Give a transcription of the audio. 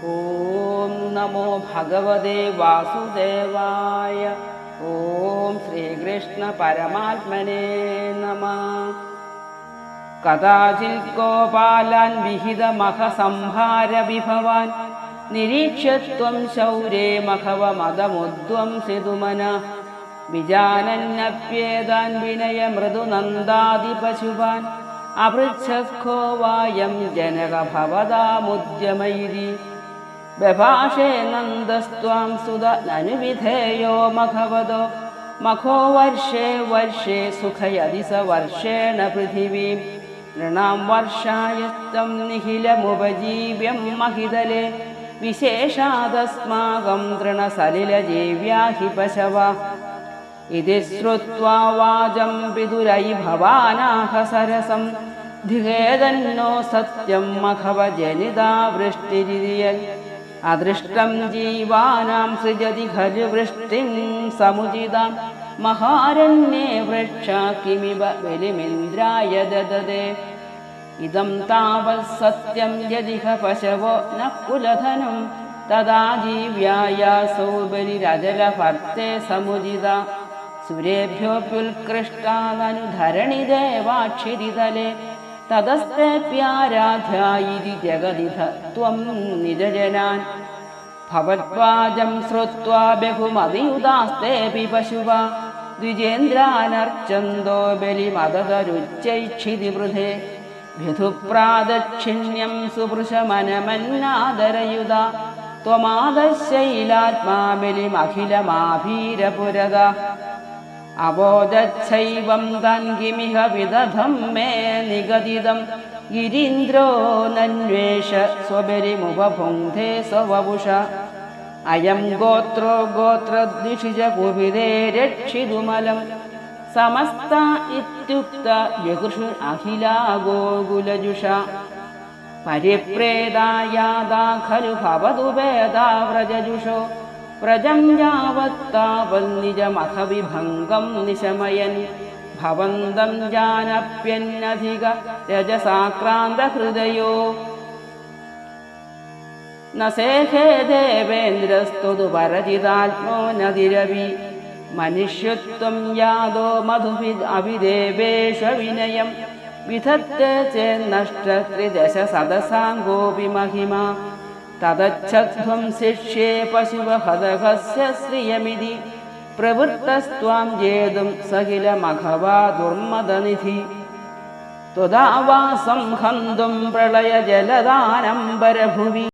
ॐ नमो भगवते वासुदेवाय। ॐ श्रीकृष्णपरमात्मने नमः। कदाचित् गोपालान् विहितमखसंहारविभवान् निरीक्ष्य त्वं शौरे मखवमदमुद्वंसितुमन। विजानन्नप्येतान् विनय मृदुनन्दादिपशुवान् अपृच्छखो वायं जनक भवदामुद्यमैरि व्यभाषे नन्दस्त्वां सुद ननुविधेयो मखवदो। मखो वर्षे वर्षे सुखयदि स वर्षेण पृथिवीं। नृणां वर्षायस्तं निखिलमुपजीव्यं महितले विशेषादस्माकं तृणसलिलजीव्या हि पशवा। इति श्रुत्वा वाचं विदुरै भवानाह सरसं। धिहेदन्नो सत्यं मखवजनिता वृष्टिरियन् अदृष्टं जीवानां सृजति खलु वृष्टिं समुचितां। महारण्ये वृक्षा किमिव बलिमिन्द्राय ददते। इदं तावत् सत्यं यदिह पशवो न कुलधनं तदा जीव्यायासौ बलिरजलभर्ते समुदिता। सुरेभ्योऽप्युत्कृष्टाननुधरणि देवाक्षिरितले ततस्तेऽप्याराध्या इति जगदिथ त्वं निजजनान् भवद्वाजं श्रुत्वा बहुमदियुदास्तेऽपि पशुवा द्विजेन्द्रानर्चन्दो बलिमदतरुच्चैक्षिति वृधे विधुप्रादक्षिण्यं सुपृशमनमन्नादरयुधा त्वमादशैलात्मा बलिमखिलमाभीरपुरदा अवोदच्छैवं तान् किमिह विदधं मे निगदितं गिरीन्द्रो नन्वेष स्वबलिमुपभुङ्क्ते स्ववपुष। अयं गोत्रो गोत्रद्विषिज कुपिदे रक्षितुमलं समस्ता इत्युक्त जगृषु अखिला गोकुलजुषा। परिप्रेदा यादा खलु भवतु वेदा व्रजजुषो व्रजं यावत्तावन्निजमखविभङ्गं निशमयन्। भवन्तं जानप्यन्नधिक रजसाक्रान्तहृदयो। न सेखे देवेन्द्रस्तुतु परजितात्मो नदिरवि। मनुष्यत्वं यादो मधुभिद् अभिदेवेष्वविनयं विधत्ते चेन्नष्टत्रिदश सदसाङ्गोऽपि महिमा तदच्छध्वं शिष्ये पशुवहदघस्य श्रियमिति प्रवृत्तस्त्वां जेतुं सकिलमघवा दुर्मदनिधि। त्वदा वा संहन्तुं प्रलयजलदानम्बरभुवि